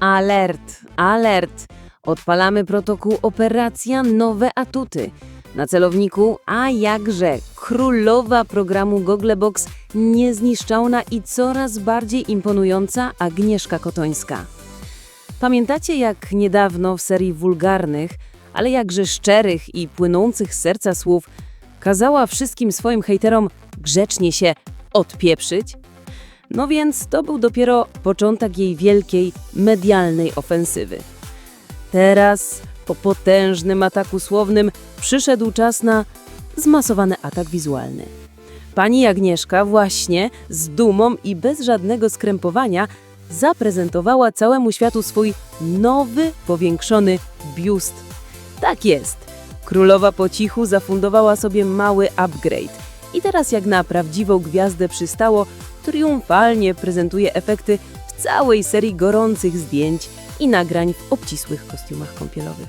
Alert, alert! Odpalamy protokół Operacja Nowe Atuty. Na celowniku, a jakże, królowa programu Googlebox, niezniszczalna i coraz bardziej imponująca Agnieszka Kotońska. Pamiętacie jak niedawno w serii wulgarnych, ale jakże szczerych i płynących z serca słów kazała wszystkim swoim hejterom grzecznie się odpieprzyć? No więc to był dopiero początek jej wielkiej medialnej ofensywy. Teraz, po potężnym ataku słownym, przyszedł czas na zmasowany atak wizualny. Pani Agnieszka właśnie z dumą i bez żadnego skrępowania zaprezentowała całemu światu swój nowy, powiększony biust. Tak jest. Królowa po cichu zafundowała sobie mały upgrade. I teraz jak na prawdziwą gwiazdę przystało, triumfalnie prezentuje efekty w całej serii gorących zdjęć i nagrań w obcisłych kostiumach kąpielowych.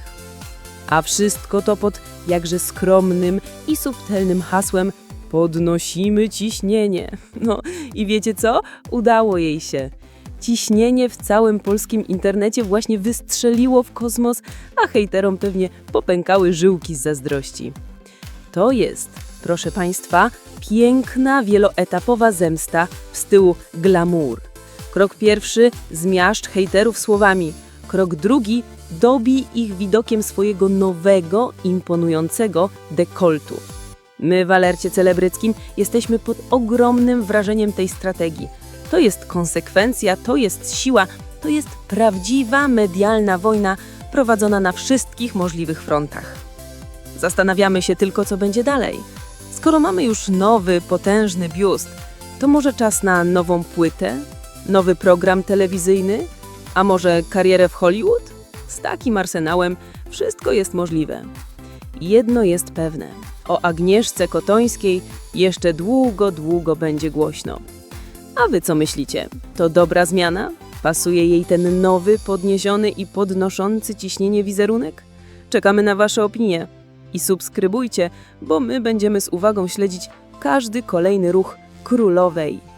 A wszystko to pod jakże skromnym i subtelnym hasłem Podnosimy ciśnienie. No i wiecie co? Udało jej się. Ciśnienie w całym polskim internecie właśnie wystrzeliło w kosmos, a hejterom pewnie popękały żyłki z zazdrości. To jest, proszę Państwa, piękna, wieloetapowa zemsta w stylu glamour. Krok pierwszy zmiażdż hejterów słowami. Krok drugi dobij ich widokiem swojego nowego, imponującego dekoltu. My w alercie celebryckim jesteśmy pod ogromnym wrażeniem tej strategii. To jest konsekwencja, to jest siła, to jest prawdziwa medialna wojna prowadzona na wszystkich możliwych frontach. Zastanawiamy się tylko, co będzie dalej. Skoro mamy już nowy, potężny biust, to może czas na nową płytę, nowy program telewizyjny, a może karierę w Hollywood? Z takim arsenałem wszystko jest możliwe. Jedno jest pewne: o Agnieszce Kotońskiej jeszcze długo, długo będzie głośno. A wy co myślicie? To dobra zmiana? Pasuje jej ten nowy, podniesiony i podnoszący ciśnienie wizerunek? Czekamy na wasze opinie. I subskrybujcie, bo my będziemy z uwagą śledzić każdy kolejny ruch królowej.